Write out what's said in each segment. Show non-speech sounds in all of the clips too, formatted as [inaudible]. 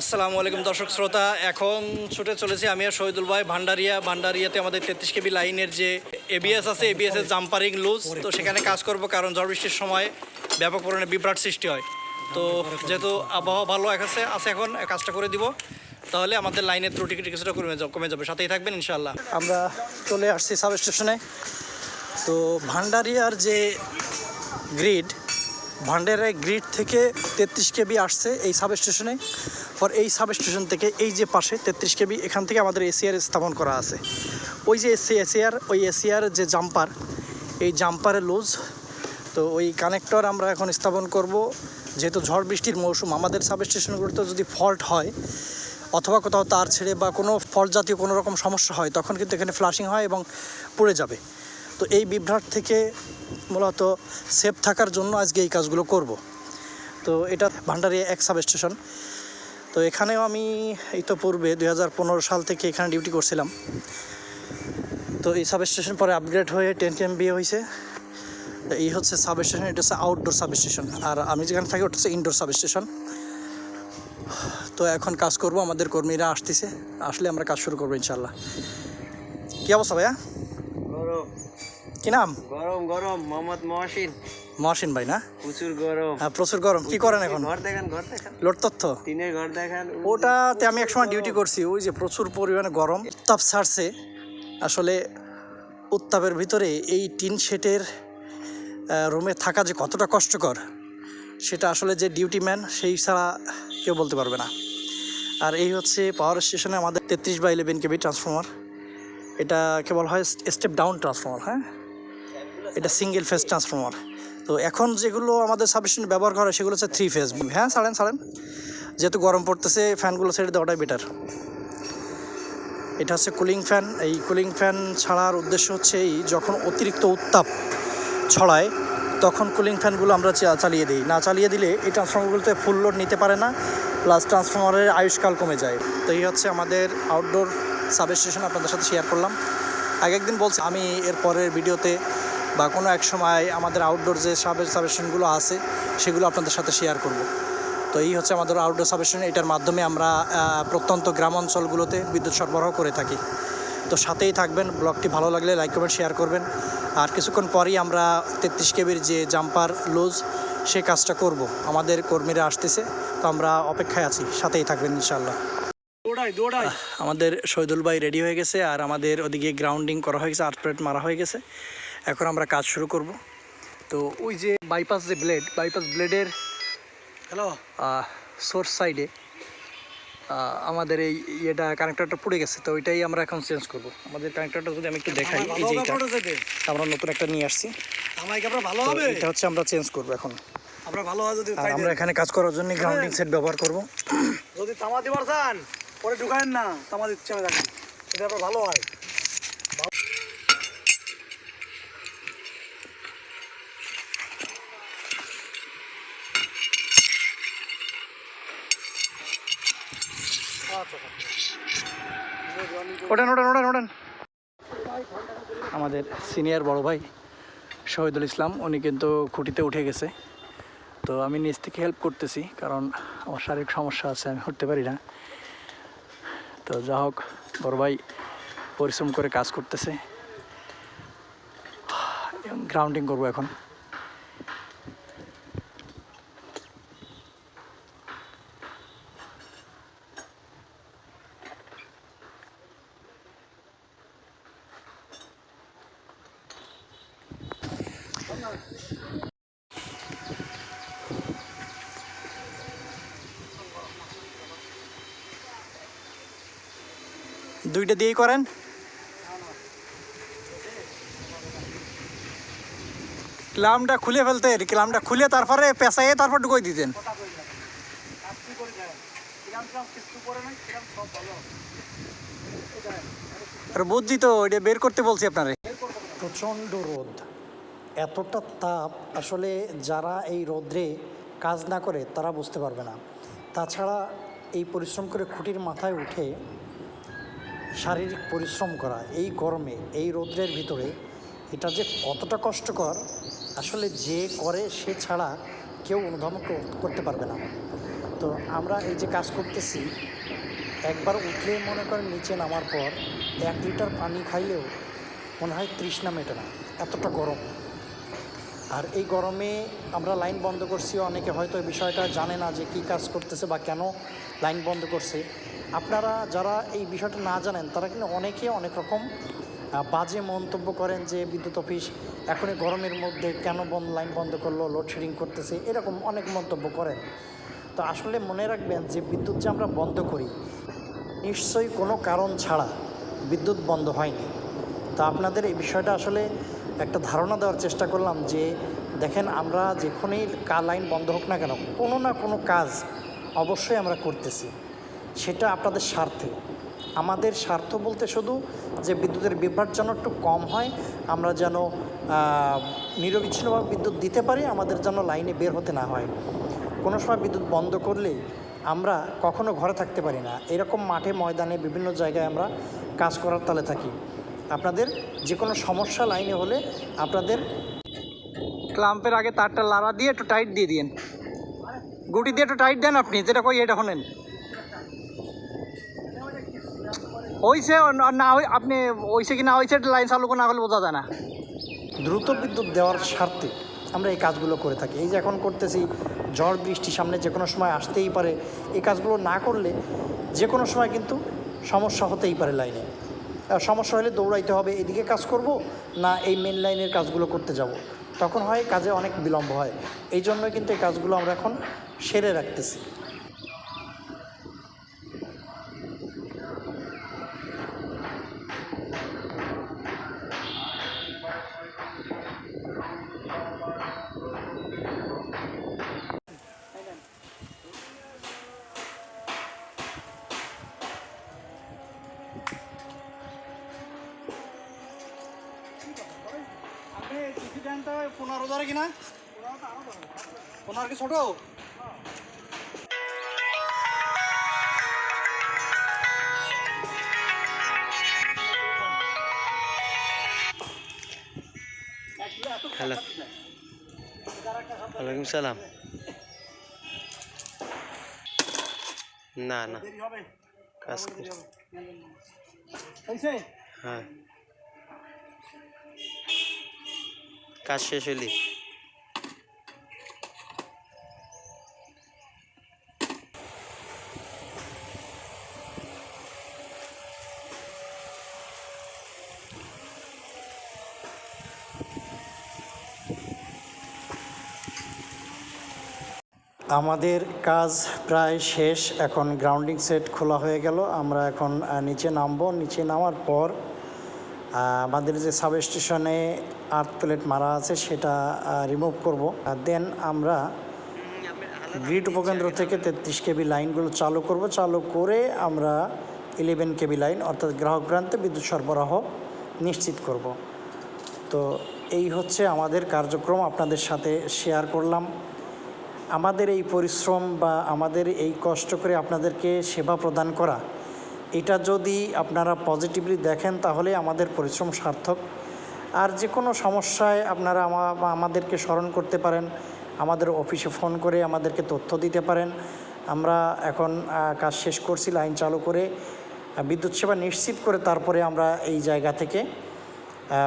আসসালামু আলাইকুম দর্শক শ্রোতা, এখন ছুটে চলেছি আমি আর শহীদুল ভাই ভান্ডারিয়া। ভান্ডারিয়াতে আমাদের তেত্রিশ কেবি লাইনের যে এবিএস আছে এবিএস এর জাম্পারিং লুজ। তো সেখানে কাজ করব কারণ ঝড় বৃষ্টির সময় ব্যাপক পরিমাণে বিভ্রাট সৃষ্টি হয়। তো যেহেতু আবহাওয়া ভালো আছে আছে এখন, কাজটা করে দিব। তাহলে আমাদের লাইনের ত্রুটি কিছুটা কমে যাবে কমে যাবে। সাথেই থাকবেন ইনশাল্লাহ আমরা চলে আসছি সাব স্টেশনে তো ভান্ডারিয়ার যে গ্রিড ভান্ডারের গ্রিড থেকে তেত্রিশ কেবি আসছে এই সাব স্টেশনে পর এই সাব স্টেশন থেকে এই যে পাশে তেত্রিশ কেবি, এখান থেকে আমাদের এসিআর স্থাপন করা আছে। ওই যে এসি এসিআর ওই এসিআর যে জাম্পার এই জাম্পারে লুজ তো ওই কানেক্টর আমরা এখন স্থাপন করব। যেহেতু ঝড় বৃষ্টির মৌসুম, আমাদের সাব স্টেশনগুলোতে যদি ফল্ট হয়, অথবা কোথাও তার ছেড়ে বা কোনো ফল্ট জাতীয় কোনো রকম সমস্যা হয়, তখন কিন্তু এখানে ফ্লাশিং হয় এবং পড়ে যাবে। তো এই বিভ্রাট থেকে মূলত সেফ থাকার জন্য আজকে এই কাজগুলো করব। তো এটা ভান্ডারিয়া এক সাব স্টেশন তো এখানেও আমি ইতোপূর্বে দুই হাজার পনেরো সাল থেকে এখানে ডিউটি করছিলাম। তো এই সাব স্টেশন পরে আপগ্রেড হয়ে টেন টেন বিয়ে হয়েছে এই হচ্ছে সাব স্টেশন এটা হচ্ছে আউটডোর সাব স্টেশন আর আমি যেখানে থাকি ওটা হচ্ছে ইনডোর সাব স্টেশন তো এখন কাজ করব আমাদের কর্মীরা আসতেছে। আসলে আমরা কাজ শুরু করব ইনশাল্লাহ কী অবস্থা ভাইয়া? কি নাম? গরম গরম। মোহাম্মদ মহসিন। মহসিন ভাই না? প্রচুর গরম। হ্যাঁ প্রচুর গরম। কি করেন এখন? ঘর দেখান ঘর দেখান। লোড তথ্য? টিনের ঘর দেখান ওটাতে আমি একসময় ডিউটি করছি ওই যে প্রচুর পরিমাণে গরম। উত্তাপ ছাড়ছে। আসলে উত্তাপের ভিতরে এই টিন শেটের রুমে থাকা যে কতটা কষ্টকর সেটা আসলে যে ডিউটি ম্যান সেই ছাড়া কেউ বলতে পারবে না। আর এই হচ্ছে পাওয়ার স্টেশনে আমাদের তেত্রিশ বাই ইলেভেন কেবি ট্রান্সফর্মার এটা কেবল হয় স্টেপ ডাউন ট্রান্সফর্মার হ্যাঁ? এটা সিঙ্গেল ফেস ট্রান্সফর্মার তো এখন যেগুলো আমাদের সাবস্টেশনে ব্যবহার করা সেগুলো হচ্ছে থ্রি ফেজ হ্যাঁ ছাড়েন ছাড়েন। যেহেতু গরম পড়তেছে ফ্যানগুলো ছেড়ে দেওয়াটাই বেটার এটা হচ্ছে কুলিং ফ্যান এই কুলিং ফ্যান ছাড়ার উদ্দেশ্য হচ্ছে এই, যখন অতিরিক্ত উত্তাপ ছড়ায়, তখন কুলিং ফ্যানগুলো আমরা চালিয়ে দিই। না চালিয়ে দিলে এই ট্রান্সফর্মারগুলোতে ফুল লোড নিতে পারে না প্লাস ট্রান্সফর্মারের আয়ুষ্কাল কমে যায়। তো এই হচ্ছে আমাদের আউটডোর সাব স্টেশন আপনাদের সাথে শেয়ার করলাম। আগে একদিন বলছি, আমি এর পরের ভিডিওতে বা কোনো এক সময় আমাদের আউটডোর যে সাব সাবস্টেশনগুলো আছে সেগুলো আপনাদের সাথে শেয়ার করব। তো এই হচ্ছে আমাদের আউটডোর সাবস্টেশন এটার মাধ্যমে আমরা প্রত্যন্ত গ্রাম অঞ্চলগুলোতে বিদ্যুৎ সরবরাহ করে থাকি। তো সাথেই থাকবেন ব্লগটি ভালো লাগলে লাইক কমেন্ট শেয়ার করবেন। আর কিছুক্ষণ পরেই আমরা তেত্রিশ কেবির যে জাম্পার লুজ সে কাজটা করব। আমাদের কর্মীরা আসতেছে তো আমরা অপেক্ষায় আছি। সাথেই থাকবেন ইনশাল্লাহ দৌড়াই দৌড়াই। আমাদের শহীদুল ভাই রেডি হয়ে গেছে আর আমাদের ওদিকে গ্রাউন্ডিং করা হয়ে গেছে আর্টপ্লেট মারা হয়ে গেছে। এখন আমরা কাজ শুরু করব। তো ওই যে বাইপাস যে ব্লেড বাইপাস ব্লেডের হ্যালো সোর্স সাইডে আমাদের এই ইয়েটা কানেক্টরটা পুড়ে গেছে তো ওইটাই আমরা এখন চেঞ্জ করব। আমাদের কানেক্টরটা যদি আমি একটু দেখাই এই যে এটা আমরা নতুন একটা নিয়ে আসছি। ভালো হবে? এটা হচ্ছে আমরা চেঞ্জ করব এখন। আপনার ভালো হয় যদি আমরা এখানে কাজ করার জন্য গ্রাউন্ডিং সেট ব্যবহার করব। যদি তামা দিবার চান পরে ঢুকায়েন না তামা দিচ্ছে আমি দেখেন। যদি আপনার ভালো হয়। ওঠেন ওঠেন ওঠেন ওঠেন। আমাদের সিনিয়র বড় ভাই শহীদুল ইসলাম, উনি কিন্তু খুঁটিতে উঠে গেছে। তো আমি নিজ থেকে হেল্প করতেছি, কারণ আমার শারীরিক সমস্যা আছে, আমি উঠতে পারি না। তো যা হোক, বড় ভাই পরিশ্রম করে কাজ করতেছে। [sighs] গ্রাউন্ডিং করব এখন। দুইটা দিয়েই করেন? ক্লামটা খুলে ফেলতে, ক্লামটা খুলে তারপরে পেঁচাইয়ে তারপর ঢুকাই দিতেন বুঝছি তো, এটা বের করতে বলছি আপনারে। প্রচণ্ড রোদ। এতটা তাপ, আসলে যারা এই রোদ্রে কাজ না করে, তারা বুঝতে পারবে না। তাছাড়া এই পরিশ্রম করে খুঁটির মাথায় উঠে শারীরিক পরিশ্রম করা এই গরমে, এই রৌদ্রের ভিতরে এটা যে কতটা কষ্টকর, আসলে যে করে সে ছাড়া কেউ অনুধাবন করতে পারবে না। তো আমরা এই যে কাজ করতেছি, একবার উঠলে মনে করেন নিচে নামার পর এক লিটার পানি খাইলেও মনে হয় তৃষ্ণা মেটে না, এতটা গরম। আর এই গরমে আমরা লাইন বন্ধ করছি, অনেকে হয়তো এই বিষয়টা জানে না যে কী কাজ করতেছে বা কেন লাইন বন্ধ করছে। আপনারা যারা এই বিষয়টা না জানেন, তারা কিন্তু অনেকে অনেক রকম বাজে মন্তব্য করেন যে বিদ্যুৎ অফিস এখনই গরমের মধ্যে কেন বন্ধ লাইন বন্ধ করল লোডশেডিং করতেছে, এরকম অনেক মন্তব্য করেন। তো আসলে মনে রাখবেন যে বিদ্যুৎ যে আমরা বন্ধ করি, নিশ্চয়ই কোনো কারণ ছাড়া বিদ্যুৎ বন্ধ হয়নি। তা আপনাদের এই বিষয়টা আসলে একটা ধারণা দেওয়ার চেষ্টা করলাম যে, দেখেন আমরা যেখানেই কা লাইন বন্ধ হোক না কেন, কোনো না কোনো কাজ অবশ্যই আমরা করতেছি। সেটা আপনাদের স্বার্থে। আমাদের স্বার্থ বলতে শুধু যে বিদ্যুতের বিভ্রাট যেন একটু কম হয়, আমরা যেন নিরবিচ্ছিন্নভাবে বিদ্যুৎ দিতে পারি, আমাদের যেন লাইনে বের হতে না হয়। কোনো সময় বিদ্যুৎ বন্ধ করলে আমরা কখনো ঘরে থাকতে পারি না। এরকম মাঠে, ময়দানে, বিভিন্ন জায়গায় আমরা কাজ করার তালে থাকি। আপনাদের যে কোনো সমস্যা লাইনে হলে আপনাদের ক্লাম্পের আগে তারটা লাড়া দিয়ে একটু টাইট দিয়ে দিন গুটি দিয়ে একটু টাইট দেন আপনি, যেটা কই এটা শোনেন ওইসে না ওই আপনি ওইসে কি না ওইসে লাইন চালু না হলে বোঝা যায় না। দ্রুত বিদ্যুৎ দেওয়ার স্বার্থে আমরা এই কাজগুলো করে থাকি। এই যে এখন করতেছি, ঝড় বৃষ্টি সামনে যে কোনো সময় আসতেই পারে। এই কাজগুলো না করলে যে কোনো সময় কিন্তু সমস্যা হতেই পারে লাইনে। সমস্যা হলে দৌড়াইতে হবে, এদিকে কাজ করব না এই মেন লাইনের কাজগুলো করতে যাব। তখন হয় কাজে অনেক বিলম্ব হয়। এই জন্য কিন্তু এই কাজগুলো আমরা এখন সেরে রাখতেছি। ধরে কিনা? পনেরো কি ছোট? হ্যালো। ওয়ালাইকুম সালাম। না না। কাজ হ্যাঁ। কাজ শেষ হইলি? আমাদের কাজ প্রায় শেষ, এখন গ্রাউন্ডিং সেট খোলা হয়ে গেল। আমরা এখন নিচে নামবো। নিচে নামার পর আমাদের যে সাব স্টেশনে আর্থ প্লেট মারা আছে, সেটা রিমুভ করব। দেন আমরা গ্রিড উপকেন্দ্র থেকে তেত্রিশ কেবি লাইনগুলো চালু করব। চালু করে আমরা ইলেভেন কেবি লাইন, অর্থাৎ গ্রাহক প্রান্তে বিদ্যুৎ সরবরাহ নিশ্চিত করব। তো এই হচ্ছে আমাদের কার্যক্রম, আপনাদের সাথে শেয়ার করলাম। আমাদের এই পরিশ্রম বা আমাদের এই কষ্ট করে আপনাদেরকে সেবা প্রদান করা এটা যদি আপনারা পজিটিভলি দেখেন, তাহলে আমাদের পরিশ্রম সার্থক। আর যে কোনো সমস্যায় আপনারা আমাদেরকে স্মরণ করতে পারেন, আমাদের অফিসে ফোন করে আমাদেরকে তথ্য দিতে পারেন। আমরা এখন কাজ শেষ করছি লাইন চালু করে বিদ্যুৎ সেবা নিশ্চিত করে তারপরে আমরা এই জায়গা থেকে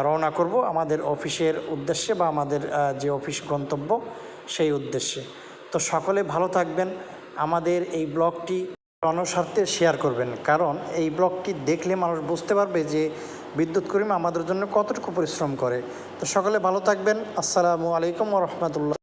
রওনা করব আমাদের অফিসের উদ্দেশ্যে বা আমাদের যে অফিস গন্তব্য, সেই উদ্দেশ্যে। তো সকলে ভালো থাকবেন। আমাদের এই ব্লগটি জনস্বার্থে শেয়ার করবেন। কারণ এই ব্লগটি দেখলে মানুষ বুঝতে পারবে যে বিদ্যুৎ কর্মী আমাদের জন্য কতটুকু পরিশ্রম করে। তো সকলে ভালো থাকবেন। আসসালামু আলাইকুম রহমতুল্লাহ।